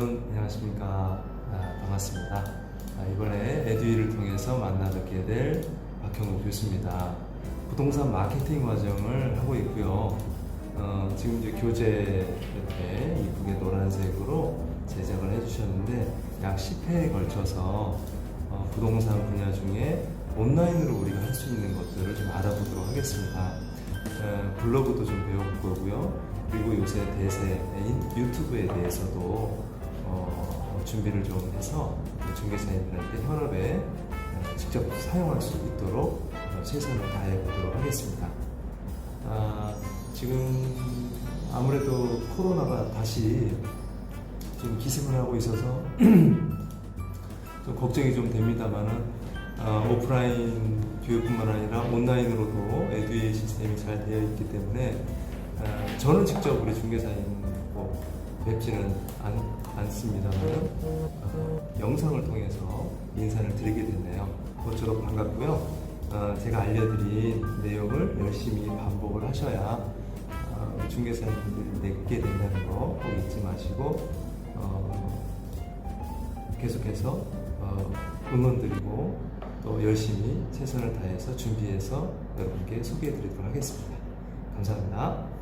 안녕하십니까 아, 반갑습니다. 아, 이번에 에듀이를 통해서 만나 뵙게 될 박형우 교수입니다. 부동산 마케팅 과정을 하고 있고요. 어, 지금 이제 교재 옆에 이쁘게 노란색으로 제작을 해주셨는데 약 10회에 걸쳐서 어, 부동산 분야 중에 온라인으로 우리가 할 수 있는 것들을 좀 알아보도록 하겠습니다. 어, 블로그도 좀 배워볼 거고요. 그리고 요새 대세인 유튜브에 대해서도 어, 준비를 좀 해서 중개사님들한테 현업에 어, 직접 사용할 수 있도록 어, 최선을 다해 보도록 하겠습니다. 아, 지금 아무래도 코로나가 다시 좀 기승을 하고 있어서 좀 걱정이 좀 됩니다만은 어, 오프라인 교육뿐만 아니라 온라인으로도 에듀에이 시스템이 잘 되어 있기 때문에 어, 저는 직접 우리 중개사님 뭐 뵙지는 않, 않습니다만 어, 영상을 통해서 인사를 드리게 됐네요. 모쪼록 반갑고요. 어, 제가 알려드린 내용을 열심히 반복을 하셔야 어, 중개사님들이 내게 된다는 거 꼭 잊지 마시고 어, 계속해서 어, 응원드리고 또 열심히 최선을 다해서 준비해서 여러분께 소개해드리도록 하겠습니다. 감사합니다.